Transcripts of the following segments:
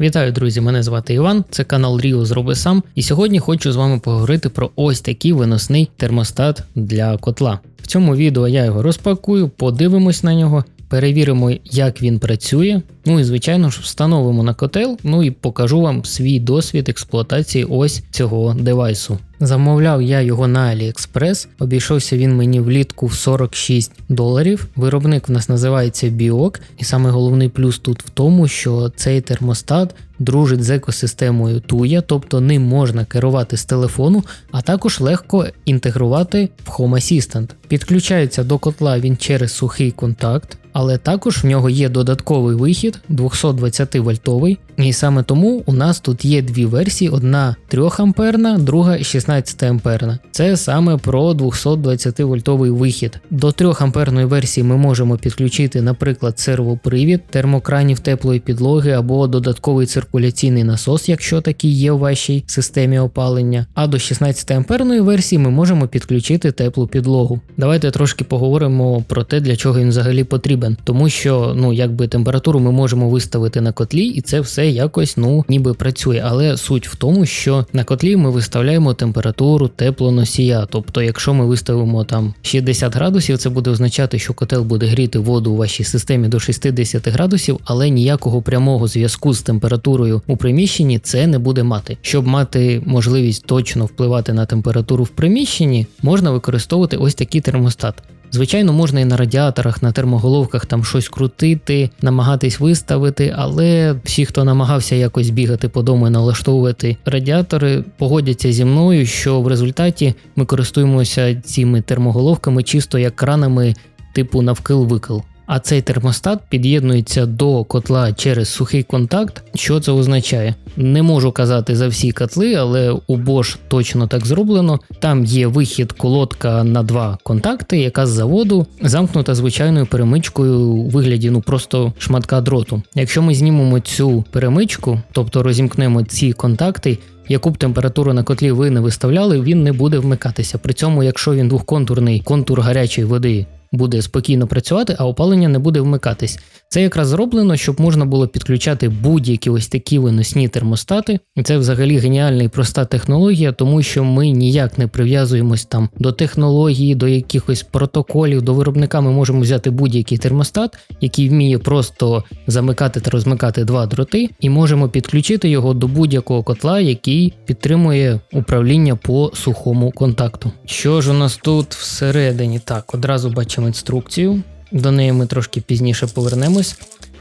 Вітаю, друзі! Мене звати Іван, це канал Ріо Зроби сам. І сьогодні хочу з вами поговорити про ось такий виносний термостат для котла. В цьому відео я його розпакую, подивимось на нього, перевіримо, як він працює. Ну і звичайно ж встановимо на котел. Ну і покажу вам свій досвід експлуатації ось цього девайсу. Замовляв я його на AliExpress, обійшовся він мені влітку в 46 доларів. Виробник в нас називається Biok, і саме головний плюс тут в тому, що цей термостат дружить з екосистемою Tuya, тобто ним можна керувати з телефону, а також легко інтегрувати в Home Assistant. Підключається до котла він через сухий контакт, але також в нього є додатковий вихід 220 вольтовий, і саме тому у нас тут є дві версії: одна 3 амперна, друга 16 амперна. Це саме про 220 вольтовий вихід. До 3 амперної версії ми можемо підключити, наприклад, сервопривід, термокранів теплої підлоги або додатковий циркуляційний насос, якщо такий є у вашій системі опалення. А до 16 амперної версії ми можемо підключити теплу підлогу. Давайте трошки поговоримо про те, для чого він взагалі потрібен, тому що ну якби температуру ми можемо виставити на котлі, і це все якось ну ніби працює. Але суть в тому, що на котлі ми виставляємо температуру теплоносія. Тобто, якщо ми виставимо там 60 градусів, це буде означати, що котел буде гріти воду у вашій системі до 60 градусів, але ніякого прямого зв'язку з температурою у приміщенні це не буде мати. Щоб мати можливість точно впливати на температуру в приміщенні, можна використовувати ось такий термостат. Звичайно, можна і на радіаторах, на термоголовках там щось крутити, намагатись виставити, але всі, хто намагався якось бігати по дому і налаштовувати радіатори, погодяться зі мною, що в результаті ми користуємося цими термоголовками чисто як кранами типу навкил-викил. А цей термостат під'єднується до котла через сухий контакт. Що це означає? Не можу казати за всі котли, але у Bosch точно так зроблено. Там є вихід колодка на два контакти, яка з заводу замкнута звичайною перемичкою у вигляді ну просто шматка дроту. Якщо ми знімемо цю перемичку, тобто розімкнемо ці контакти. Яку б температуру на котлі ви не виставляли, він не буде вмикатися. При цьому, якщо він двохконтурний контур гарячої води буде спокійно працювати, а опалення не буде вмикатись. Це якраз зроблено, щоб можна було підключати будь-які ось такі виносні термостати. І це взагалі геніальна і проста технологія, тому що ми ніяк не прив'язуємось там до технології, до якихось протоколів, до виробника ми можемо взяти будь-який термостат, який вміє просто замикати та розмикати два дроти, і можемо підключити його до будь-якого котла, який підтримує управління по сухому контакту. Що ж у нас тут всередині? Так, одразу бачимо інструкцію. До неї ми трошки пізніше повернемось.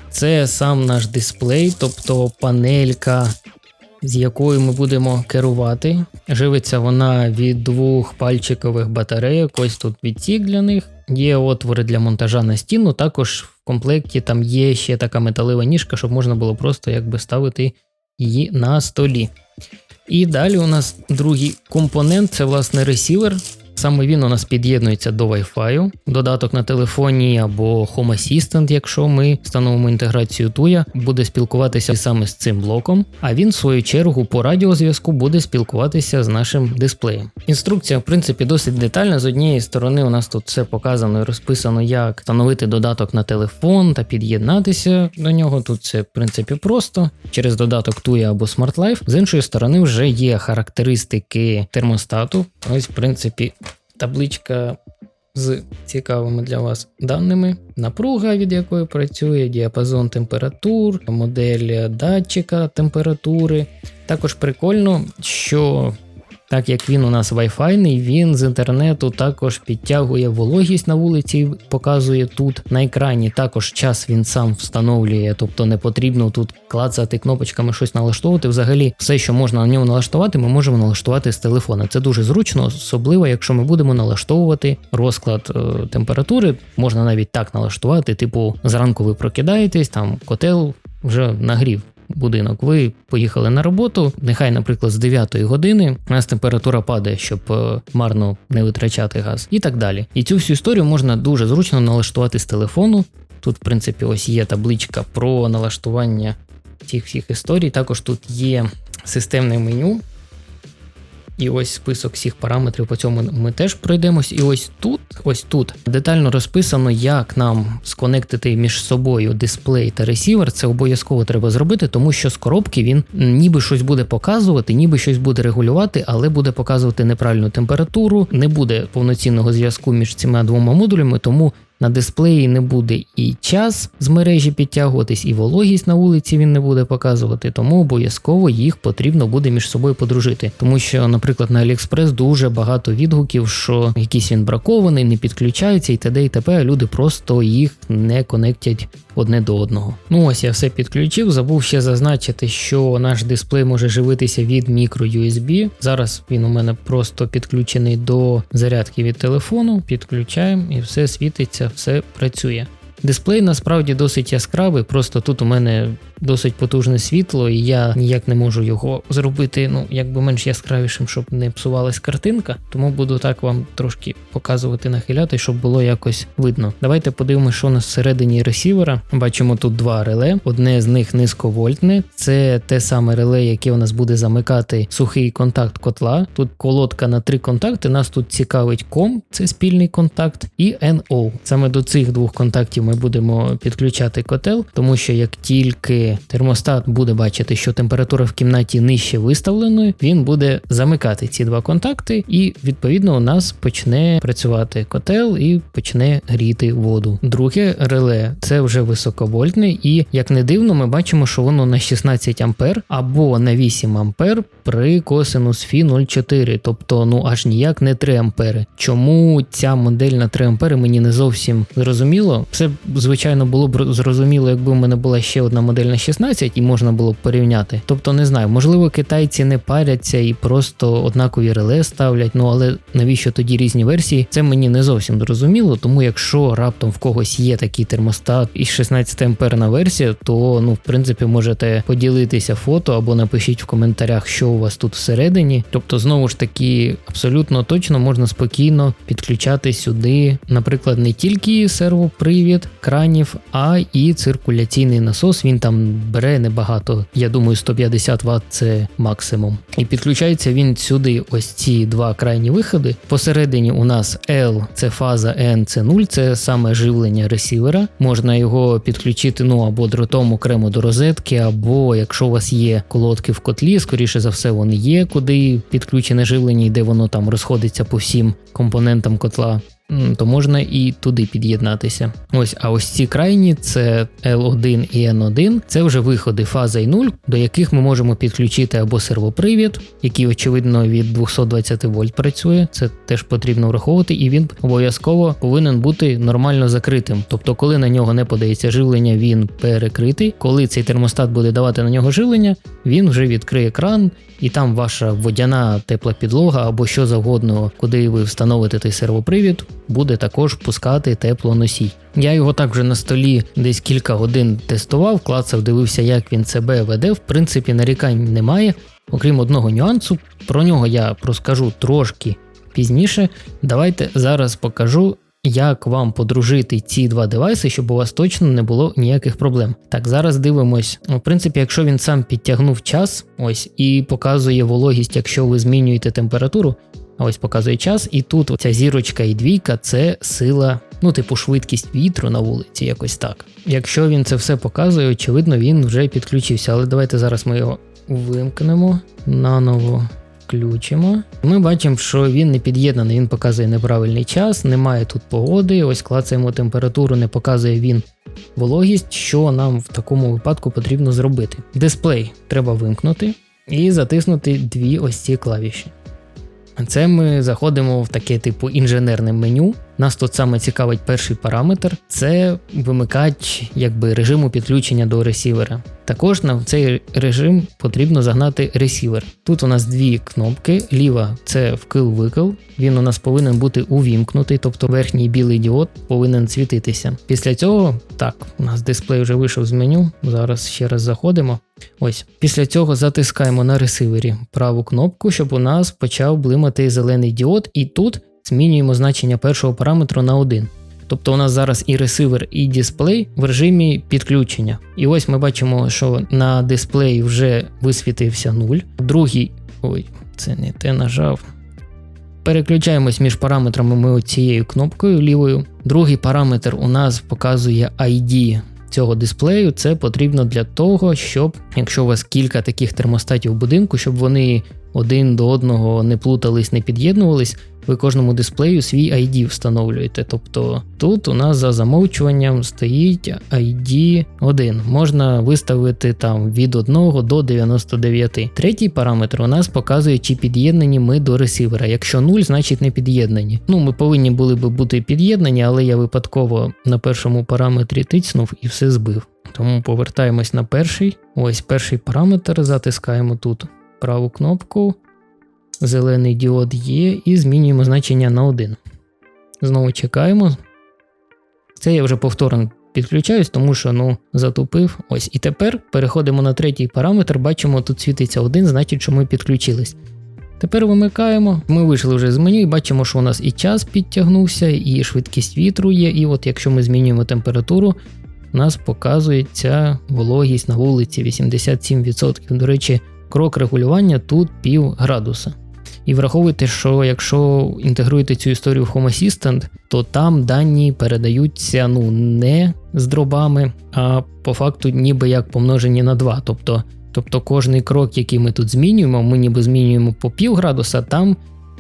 Це сам наш дисплей, тобто панелька, з якою ми будемо керувати. Живиться вона від двох пальчикових батарейок. Ось тут відтік для них. Є отвори для монтажа на стіну. Також в комплекті там є ще така металева ніжка, щоб можна було просто якби ставити її на столі. І далі у нас другий компонент це власне ресівер. Саме він у нас під'єднується до Wi-Fi, додаток на телефоні або Home Assistant, якщо ми встановимо інтеграцію Tuya, буде спілкуватися саме з цим блоком, а він, в свою чергу, по радіозв'язку буде спілкуватися з нашим дисплеєм. Інструкція, в принципі, досить детальна. З однієї сторони, у нас тут все показано і розписано, як встановити додаток на телефон та під'єднатися до нього. Тут це, в принципі, просто через додаток Tuya або Smart Life. З іншої сторони, вже є характеристики термостату. Ось, в принципі табличка з цікавими для вас даними, напруга, від якої працює, діапазон температур, модель датчика температури. Також прикольно, що так як він у нас Wi-Fi, він з інтернету також підтягує вологість на вулиці, показує тут на екрані. Також час він сам встановлює, тобто не потрібно тут клацати кнопочками щось налаштовувати. Взагалі, все, що можна на ньому налаштувати, ми можемо налаштувати з телефона. Це дуже зручно, особливо, якщо ми будемо налаштовувати розклад е, температури. Можна навіть так налаштувати, типу, зранку ви прокидаєтесь, там котел вже нагрів будинок. Ви поїхали на роботу. Нехай, наприклад, з 9 години у нас температура падає, щоб е, марно не витрачати газ, і так далі. І цю всю історію можна дуже зручно налаштувати з телефону. Тут, в принципі, ось є табличка про налаштування цих всіх історій. Також тут є системне меню. І ось список всіх параметрів по цьому ми теж пройдемось. І ось тут, ось тут детально розписано, як нам сконектити між собою дисплей та ресівер. Це обов'язково треба зробити, тому що з коробки він ніби щось буде показувати, ніби щось буде регулювати, але буде показувати неправильну температуру, не буде повноцінного зв'язку між цими двома модулями, тому на дисплеї не буде і час з мережі підтягуватись, і вологість на вулиці він не буде показувати, тому обов'язково їх потрібно буде між собою подружити. Тому що, наприклад, на AliExpress дуже багато відгуків, що якийсь він бракований, не підключається і т.д. і т.п. Люди просто їх не конектять одне до одного. Ну ось я все підключив. Забув ще зазначити, що наш дисплей може живитися від мікро-USB. Зараз він у мене просто підключений до зарядки від телефону. Підключаємо і все світиться, все працює. Дисплей насправді досить яскравий, просто тут у мене досить потужне світло, і я ніяк не можу його зробити ну, якби менш яскравішим, щоб не псувалась картинка. Тому буду так вам трошки показувати, нахиляти, щоб було якось видно. Давайте подивимося, що у нас всередині ресівера. Бачимо тут два реле. Одне з них низьковольтне, це те саме реле, яке у нас буде замикати сухий контакт котла. Тут колодка на три контакти. Нас тут цікавить COM, це спільний контакт, і NO. Саме до цих двох контактів ми будемо підключати котел, тому що як тільки термостат буде бачити, що температура в кімнаті нижче виставленої, він буде замикати ці два контакти, і відповідно у нас почне працювати котел і почне гріти воду. Друге реле це вже високовольтне, і як не дивно, ми бачимо, що воно на 16 ампер або на 8 ампер при косинус Фі 0,4, тобто ну аж ніяк не 3 ампери. Чому ця модель на 3 ампери мені не зовсім зрозуміло. Все звичайно було б зрозуміло, якби в мене була ще одна модель на 16 і можна було б порівняти. Тобто не знаю, можливо, китайці не паряться і просто однакові реле ставлять. Ну але навіщо тоді різні версії? Це мені не зовсім зрозуміло. Тому якщо раптом в когось є такий термостат і 16 амперна версія, то ну в принципі можете поділитися фото або напишіть в коментарях, що у вас тут всередині. Тобто, знову ж таки, абсолютно точно можна спокійно підключати сюди, наприклад, не тільки сервопривід кранів, а і циркуляційний насос. Він там бере небагато. Я думаю, 150 Вт це максимум. І підключається він сюди. Ось ці два крайні виходи. Посередині у нас L це фаза N, це 0, це саме живлення ресівера. Можна його підключити ну або дротом окремо до розетки, або якщо у вас є колодки в котлі, скоріше за все, вони є, куди підключене живлення, і де воно там розходиться по всім компонентам котла то можна і туди під'єднатися. Ось, а ось ці крайні це L1 і N1, це вже виходи фаза і 0, до яких ми можемо підключити або сервопривід, який, очевидно, від 220 вольт працює. Це теж потрібно враховувати, і він обов'язково повинен бути нормально закритим. Тобто, коли на нього не подається живлення, він перекритий. Коли цей термостат буде давати на нього живлення, він вже відкриє кран, і там ваша водяна тепла підлога або що завгодно, куди ви встановите той сервопривід, буде також пускати теплоносій. Я його так вже на столі десь кілька годин тестував, клацав, дивився, як він себе веде. В принципі, нарікань немає. Окрім одного нюансу, про нього я розкажу трошки пізніше. Давайте зараз покажу, як вам подружити ці два девайси, щоб у вас точно не було ніяких проблем. Так, зараз дивимось. В принципі, якщо він сам підтягнув час, ось і показує вологість, якщо ви змінюєте температуру. Ось показує час, і тут ця зірочка і двійка це сила, ну, типу, швидкість вітру на вулиці, якось так. Якщо він це все показує, очевидно, він вже підключився. Але давайте зараз ми його вимкнемо наново включимо. Ми бачимо, що він не під'єднаний, він показує неправильний час, немає тут погоди. Ось клацаємо температуру, не показує він вологість, що нам в такому випадку потрібно зробити. Дисплей треба вимкнути і затиснути дві ось ці клавіші. Це ми заходимо в таке типу інженерне меню. Нас тут саме цікавить перший параметр це вимикач якби режиму підключення до ресівера. Також на цей режим потрібно загнати ресівер. Тут у нас дві кнопки. Ліва це вкил-викил, він у нас повинен бути увімкнутий, тобто верхній білий діод повинен світитися. Після цього, так, у нас дисплей вже вийшов з меню. Зараз ще раз заходимо. Ось, Після цього затискаємо на ресивері праву кнопку, щоб у нас почав блимати зелений діод, і тут змінюємо значення першого параметру на 1. Тобто у нас зараз і ресивер, і дисплей в режимі підключення. І ось ми бачимо, що на дисплеї вже висвітився 0. Другий, ой, Це не те нажав. Переключаємось між параметрами ми цією кнопкою лівою. Другий параметр у нас показує ID цього дисплею. Це потрібно для того, щоб, якщо у вас кілька таких термостатів в будинку, щоб вони один до одного не плутались, не під'єднувались, ви кожному дисплею свій ID встановлюєте. Тобто тут у нас за замовчуванням стоїть ID 1. Можна виставити там від 1 до 99. Третій параметр у нас показує, чи під'єднані ми до ресивера. Якщо 0, значить не під'єднані. Ну, ми повинні були би бути під'єднані, але я випадково на першому параметрі тицнув і все збив. Тому повертаємось на перший. Ось перший параметр, затискаємо тут праву кнопку. Зелений діод є, і змінюємо значення на 1. Знову чекаємо. Це я вже повторно підключаюсь, тому що ну, затупив. Ось. І тепер переходимо на третій параметр, бачимо, тут світиться 1, значить, що ми підключились. Тепер вимикаємо. Ми вийшли вже з меню і бачимо, що у нас і час підтягнувся, і швидкість вітру є. І от якщо ми змінюємо температуру, у нас показується вологість на вулиці 87%. До речі, крок регулювання тут пів градуса. І враховуйте, що якщо інтегруєте цю історію в Home Assistant, то там дані передаються ну не з дробами, а по факту ніби як помножені на 2. Тобто тобто кожний крок, який ми тут змінюємо, ми ніби змінюємо по пів градуса, там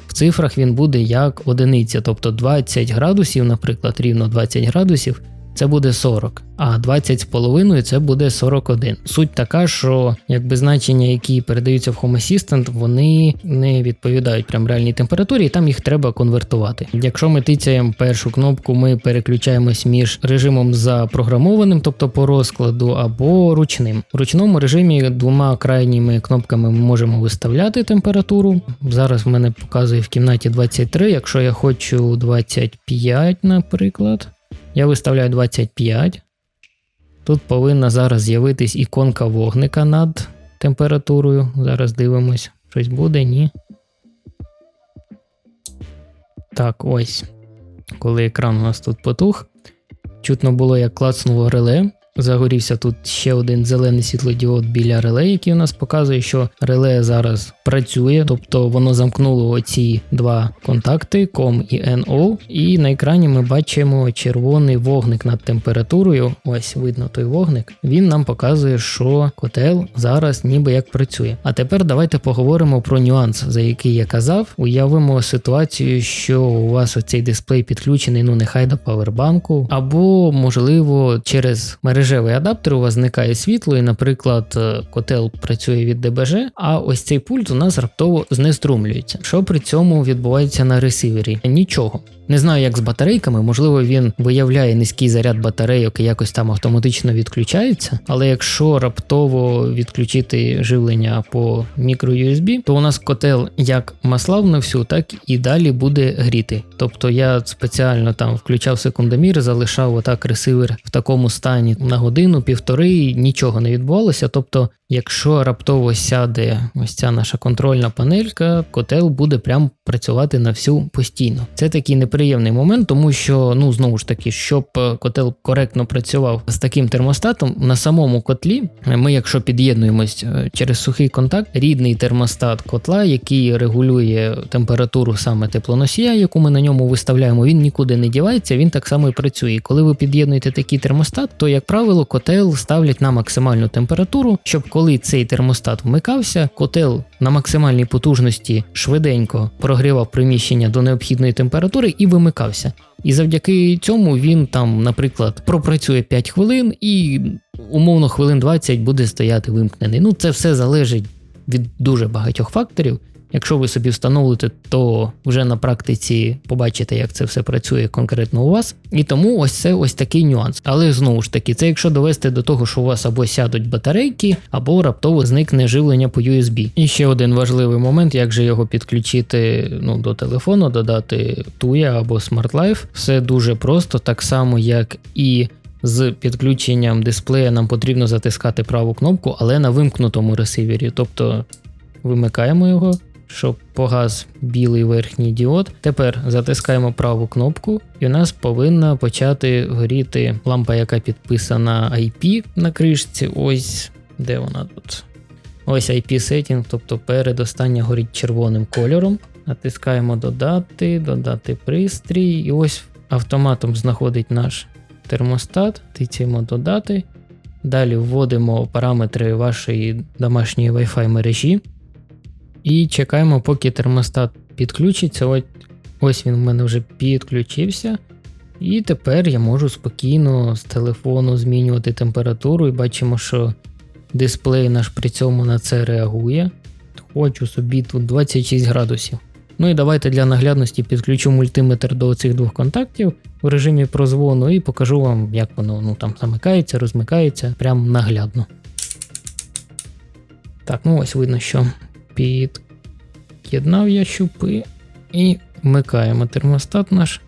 в цифрах він буде як одиниця. Тобто 20 градусів, наприклад, рівно 20 градусів це буде 40, а 20 з половиною це буде 41. Суть така, що якби значення, які передаються в Home Assistant, вони не відповідають прям реальній температурі, і там їх треба конвертувати. Якщо ми тицяємо першу кнопку, ми переключаємось між режимом запрограмованим, тобто по розкладу, або ручним. В ручному режимі двома крайніми кнопками ми можемо виставляти температуру. Зараз в мене показує в кімнаті 23, якщо я хочу 25, наприклад. Я виставляю 25. Тут повинна зараз з'явитись іконка вогника над температурою. Зараз дивимось, щось буде, ні. Так, ось. Коли екран у нас тут потух. Чутно було, як клацнуло реле. Загорівся тут ще один зелений світлодіод біля реле, який у нас показує, що реле зараз працює, тобто воно замкнуло оці два контакти COM і NO, і на екрані ми бачимо червоний вогник над температурою. Ось видно той вогник. Він нам показує, що котел зараз ніби як працює. А тепер давайте поговоримо про нюанс, за який я казав. Уявимо ситуацію, що у вас оцей дисплей підключений, ну нехай до павербанку, або можливо через мережу мережевий адаптер, у вас зникає світло, і, наприклад, е, котел працює від ДБЖ, а ось цей пульт у нас раптово знеструмлюється. Що при цьому відбувається на ресивері? Нічого. Не знаю, як з батарейками, можливо, він виявляє низький заряд батарейок і якось там автоматично відключається. Але якщо раптово відключити живлення по мікро-USB, то у нас котел як маслав на всю, так і далі буде гріти. Тобто я спеціально там включав секундомір, залишав отак ресивер в такому стані на годину-півтори, нічого не відбувалося. Тобто Якщо раптово сяде ось ця наша контрольна панелька, котел буде прям працювати на всю постійно. Це такий неприємний момент, тому що, ну знову ж таки, щоб е, котел коректно працював з таким термостатом, на самому котлі ми, якщо під'єднуємось е, через сухий контакт, рідний термостат котла, який регулює температуру саме теплоносія, яку ми на ньому виставляємо, він нікуди не дівається, він так само і працює. Коли ви під'єднуєте такий термостат, то як правило котел ставлять на максимальну температуру, щоб коли цей термостат вмикався, котел на максимальній потужності швиденько прогрівав приміщення до необхідної температури і вимикався. І завдяки цьому він там, наприклад, пропрацює 5 хвилин і умовно хвилин 20 буде стояти вимкнений. Ну це все залежить від дуже багатьох факторів. Якщо ви собі встановите, то вже на практиці побачите, як це все працює конкретно у вас. І тому ось це ось такий нюанс. Але знову ж таки, це якщо довести до того, що у вас або сядуть батарейки, або раптово зникне живлення по USB. І ще один важливий момент, як же його підключити ну, до телефону, додати Tuya або Smart Life. Все дуже просто, так само, як і. З підключенням дисплея нам потрібно затискати праву кнопку, але на вимкнутому ресивері. Тобто вимикаємо його, щоб погас білий верхній діод. Тепер затискаємо праву кнопку, і у нас повинна почати горіти лампа, яка підписана IP на кришці. Ось де вона тут. Ось IP setting, тобто передостання горить червоним кольором. Натискаємо додати, додати пристрій, і ось автоматом знаходить наш термостат, тицяємо додати. Далі вводимо параметри вашої домашньої Wi-Fi мережі. І чекаємо, поки термостат підключиться. Ось, він в мене вже підключився. І тепер я можу спокійно з телефону змінювати температуру, і бачимо, що дисплей наш при цьому на це реагує. Хочу собі тут 26 градусів. Ну і давайте для наглядності підключу мультиметр до цих двох контактів в режимі прозвону і покажу вам, як воно ну, там замикається, розмикається, прям наглядно. Так, ну ось видно, що під'єднав я щупи і вмикаємо термостат наш.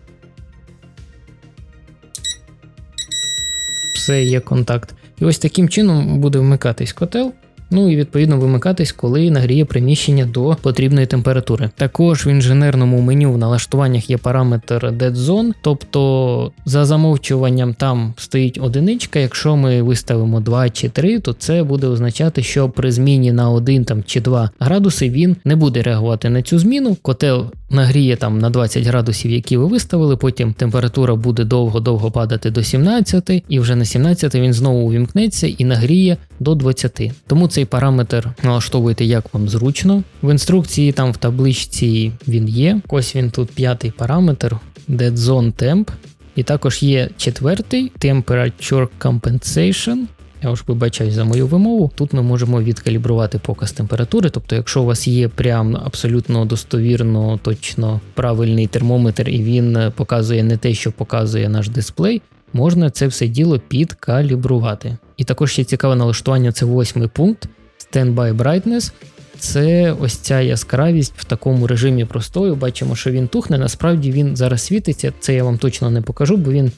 Все є контакт. І ось таким чином буде вмикатись котел. Ну і відповідно вимикатись, коли нагріє приміщення до потрібної температури. Також в інженерному меню в налаштуваннях є параметр Dead Zone, тобто за замовчуванням там стоїть одиничка. Якщо ми виставимо 2 чи 3, то це буде означати, що при зміні на 1 там, чи 2 градуси він не буде реагувати на цю зміну. Котел нагріє там на 20 градусів, які ви виставили. Потім температура буде довго-довго падати до 17, і вже на 17 він знову увімкнеться і нагріє до 20. Тому цей параметр налаштовуйте як вам зручно. В інструкції там в табличці він є. Ось він тут п'ятий параметр Dead Zone Temp. І також є четвертий Temperature Compensation. Я ж вибачаюсь за мою вимову. Тут ми можемо відкалібрувати показ температури. Тобто, якщо у вас є прям абсолютно достовірно, точно правильний термометр, і він показує не те, що показує наш дисплей, можна це все діло підкалібрувати. І також ще цікаве налаштування це восьмий пункт Standby Brightness. Це ось ця яскравість в такому режимі простою. Бачимо, що він тухне. Насправді він зараз світиться. Це я вам точно не покажу, бо він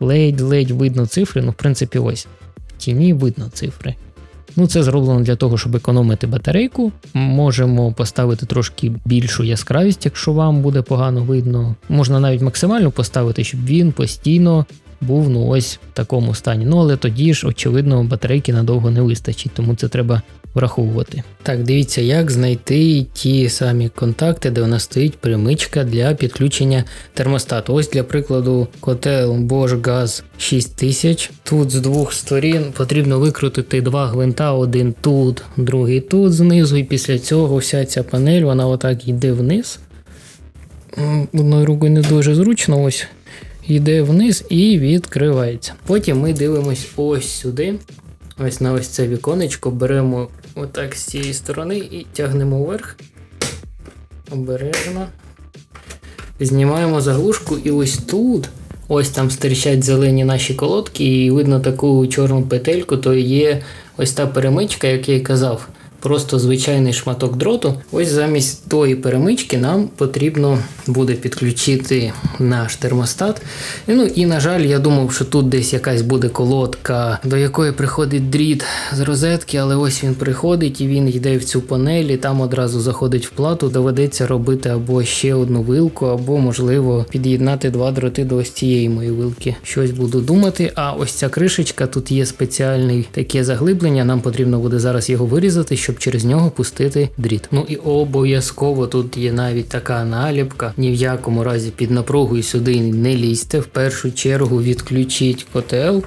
ледь-ледь видно цифри. Ну, в принципі, ось в тіні видно цифри. Ну, це зроблено для того, щоб економити батарейку. Можемо поставити трошки більшу яскравість, якщо вам буде погано видно. Можна навіть максимально поставити, щоб він постійно був ну ось в такому стані. Ну але тоді ж, очевидно, батарейки надовго не вистачить, тому це треба враховувати. Так, дивіться, як знайти ті самі контакти, де у нас стоїть примичка для підключення термостату. Ось для прикладу, котел Bosch Gaz 6000. Тут з двох сторін потрібно викрутити два гвинта, один тут, другий тут знизу, і після цього вся ця панель вона отак йде вниз. Одною рукою не дуже зручно, ось йде вниз і відкривається. Потім ми дивимось ось сюди. Ось на ось це віконечко беремо отак з цієї сторони і тягнемо вверх. Обережно. Знімаємо заглушку, і ось тут, ось там стирчать зелені наші колодки, і видно таку чорну петельку, то є ось та перемичка, як я й казав просто звичайний шматок дроту. Ось замість тої перемички нам потрібно буде підключити наш термостат. Ну і, на жаль, я думав, що тут десь якась буде колодка, до якої приходить дріт з розетки, але ось він приходить і він йде в цю панель, і там одразу заходить в плату. Доведеться робити або ще одну вилку, або, можливо, під'єднати два дроти до ось цієї моєї вилки. Щось буду думати. А ось ця кришечка, тут є спеціальне таке заглиблення. Нам потрібно буде зараз його вирізати щоб через нього пустити дріт. Ну і обов'язково тут є навіть така наліпка. Ні в якому разі під напругою сюди не лізьте. В першу чергу відключіть котел.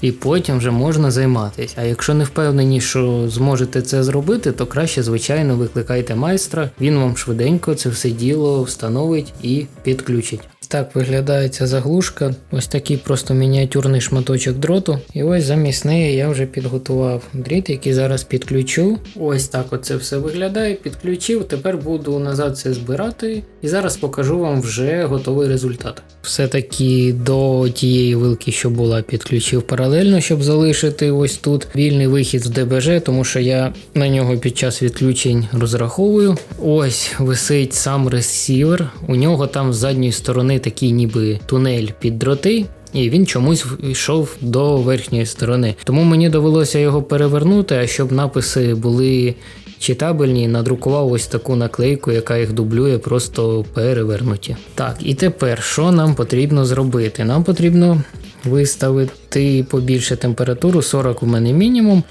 І потім вже можна займатися. А якщо не впевнені, що зможете це зробити, то краще, звичайно, викликайте майстра, він вам швиденько це все діло встановить і підключить. Так виглядає ця заглушка. Ось такий просто мініатюрний шматочок дроту. І ось замість неї я вже підготував дріт, який зараз підключу. Ось так оце все виглядає. Підключив. Тепер буду назад це збирати. І зараз покажу вам вже готовий результат. Все-таки до тієї вилки, що була, підключив паралельно, щоб залишити ось тут вільний вихід з ДБЖ, тому що я на нього під час відключень розраховую. Ось висить сам ресівер. У нього там з задньої сторони такий ніби тунель під дроти. І він чомусь йшов до верхньої сторони. Тому мені довелося його перевернути, а щоб написи були читабельні, надрукував ось таку наклейку, яка їх дублює, просто перевернуті. Так, і тепер що нам потрібно зробити? Нам потрібно виставити побільше температуру, 40 у мене мінімум.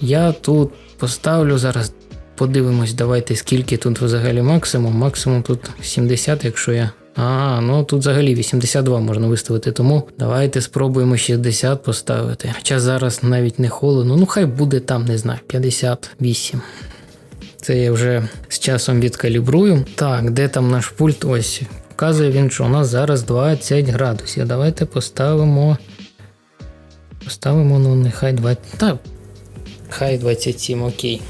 Я тут поставлю зараз. Подивимось, давайте скільки тут взагалі максимум. Максимум тут 70, якщо я. А, ну тут взагалі 82 можна виставити, тому давайте спробуємо 60 поставити. Хоча зараз навіть не холодно, ну хай буде там, не знаю, 58. Це я вже з часом відкалібрую. Так, де там наш пульт? Ось. Вказує він, що у нас зараз 20 градусів. Давайте поставимо. Поставимо, ну, нехай 20. Так, хай 27, окей.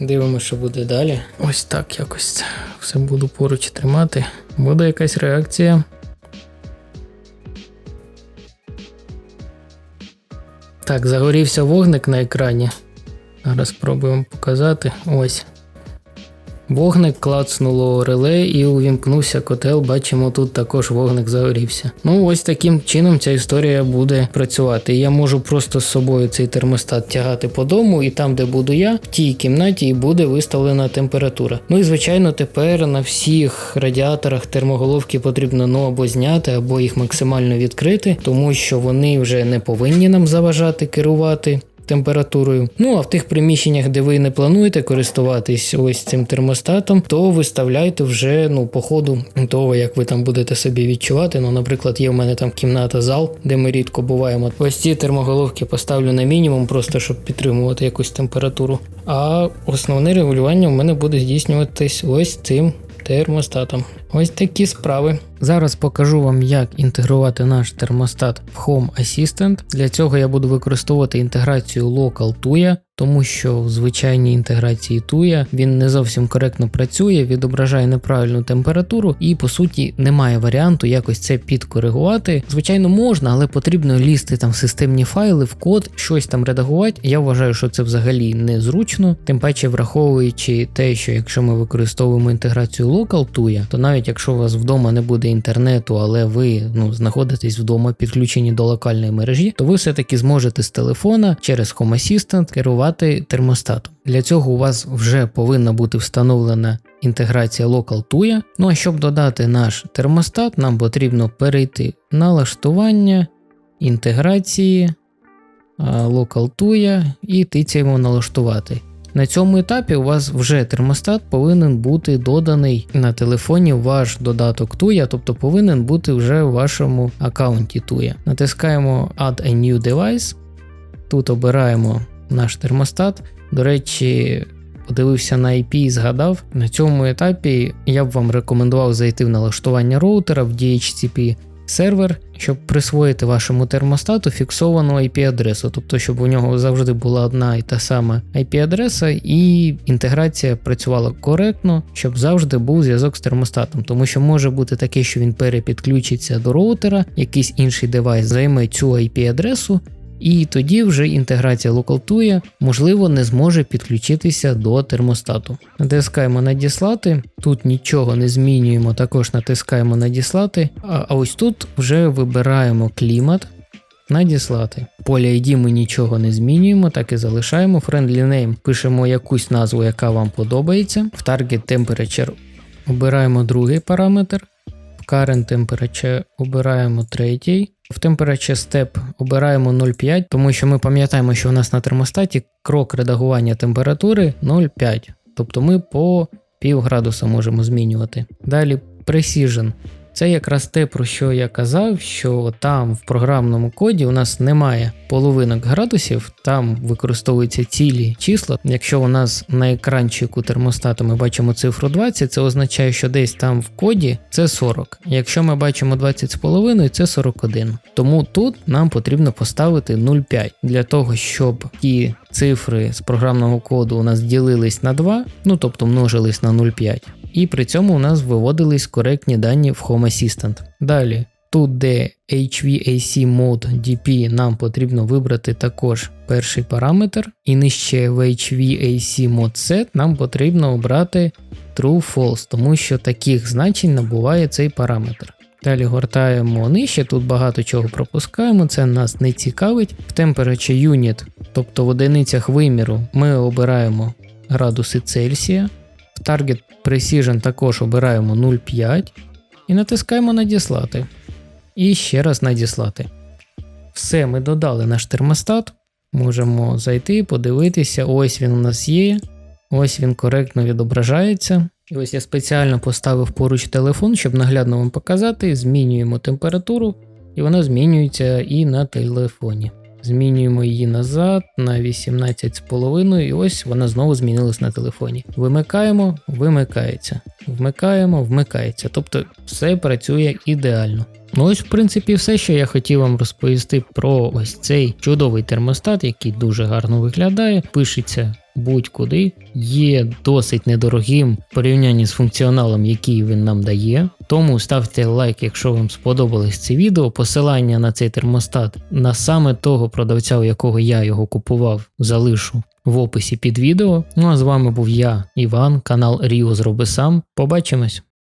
Дивимося, що буде далі. Ось так якось все буду поруч тримати. Буде якась реакція. Так, загорівся вогник на екрані. Зараз спробуємо показати. Ось. Вогник клацнуло реле і увімкнувся котел. Бачимо, тут також вогник загорівся. Ну, ось таким чином ця історія буде працювати. Я можу просто з собою цей термостат тягати по дому, і там, де буду я, в тій кімнаті і буде виставлена температура. Ну і звичайно, тепер на всіх радіаторах термоголовки потрібно ну або зняти, або їх максимально відкрити, тому що вони вже не повинні нам заважати керувати температурою. Ну а в тих приміщеннях, де ви не плануєте користуватись ось цим термостатом, то виставляйте вже ну по ходу того, як ви там будете собі відчувати. Ну, наприклад, є в мене там кімната, зал, де ми рідко буваємо. Ось ці термоголовки поставлю на мінімум, просто щоб підтримувати якусь температуру. А основне регулювання в мене буде здійснюватись ось цим термостатом. Ось такі справи. Зараз покажу вам, як інтегрувати наш термостат в Home Assistant. Для цього я буду використовувати інтеграцію Local TUIA, тому що в звичайній інтеграції TUIA він не зовсім коректно працює, відображає неправильну температуру і по суті немає варіанту якось це підкоригувати. Звичайно, можна, але потрібно лізти там в системні файли, в код, щось там редагувати. Я вважаю, що це взагалі незручно, тим паче враховуючи те, що якщо ми використовуємо інтеграцію Local TUIA, то навіть якщо у вас вдома не буде інтернету, але ви ну, знаходитесь вдома підключені до локальної мережі, то ви все-таки зможете з телефона через Home Assistant керувати термостатом. Для цього у вас вже повинна бути встановлена інтеграція Local TUIA. Ну а щоб додати наш термостат, нам потрібно перейти в налаштування, інтеграції, Local TUIA і тицяємо налаштувати. На цьому етапі у вас вже термостат повинен бути доданий на телефоні ваш додаток Tuya, тобто повинен бути вже в вашому аккаунті Tuya. Натискаємо Add a new device. Тут обираємо наш термостат. До речі, подивився на IP і згадав. На цьому етапі я б вам рекомендував зайти в налаштування роутера в DHCP сервер, щоб присвоїти вашому термостату фіксовану IP-адресу, тобто, щоб у нього завжди була одна і та сама IP-адреса, і інтеграція працювала коректно, щоб завжди був зв'язок з термостатом, тому що може бути таке, що він перепідключиться до роутера, якийсь інший девайс займе цю IP-адресу. І тоді вже інтеграція LocalTUIA, можливо, не зможе підключитися до термостату. Натискаємо надіслати, тут нічого не змінюємо, також натискаємо надіслати. А ось тут вже вибираємо клімат. Надіслати. Поле ID ми нічого не змінюємо, так і залишаємо. Friendly name пишемо якусь назву, яка вам подобається. В Target Temperature обираємо другий параметр. Current Temperature обираємо третій. В Temperature Step обираємо 0,5, тому що ми пам'ятаємо, що у нас на термостаті крок редагування температури 0,5. Тобто ми по пів градуса можемо змінювати. Далі Precision. Це якраз те, про що я казав, що там в програмному коді у нас немає половинок градусів, там використовуються цілі числа. Якщо у нас на екранчику термостату ми бачимо цифру 20, це означає, що десь там в коді це 40. Якщо ми бачимо 20,5, це 41. Тому тут нам потрібно поставити 0,5 для того, щоб ті цифри з програмного коду у нас ділились на 2, ну тобто множились на 0,5 і при цьому у нас виводились коректні дані в Home Assistant. Далі, тут, де HVAC Mode DP, нам потрібно вибрати також перший параметр, і нижче в HVAC Mode Set нам потрібно обрати True False, тому що таких значень набуває цей параметр. Далі гортаємо нижче, тут багато чого пропускаємо, це нас не цікавить. В Temperature Unit, тобто в одиницях виміру, ми обираємо градуси Цельсія. В Target Precision також обираємо 0,5 і натискаємо Надіслати. І ще раз надіслати. Все, ми додали наш термостат. Можемо зайти, подивитися. Ось він у нас є. Ось він коректно відображається. І ось я спеціально поставив поруч телефон, щоб наглядно вам показати. Змінюємо температуру, і вона змінюється і на телефоні. Змінюємо її назад на 18,5, і ось вона знову змінилась на телефоні. Вимикаємо, вимикається. Вмикаємо, вмикається. Тобто все працює ідеально. Ну ось, в принципі, все, що я хотів вам розповісти про ось цей чудовий термостат, який дуже гарно виглядає, пишеться будь-куди, є досить недорогим в порівнянні з функціоналом, який він нам дає. Тому ставте лайк, якщо вам сподобалось це відео. Посилання на цей термостат на саме того продавця, у якого я його купував, залишу в описі під відео. Ну а з вами був я, Іван, канал Ріо Зроби Сам. Побачимось!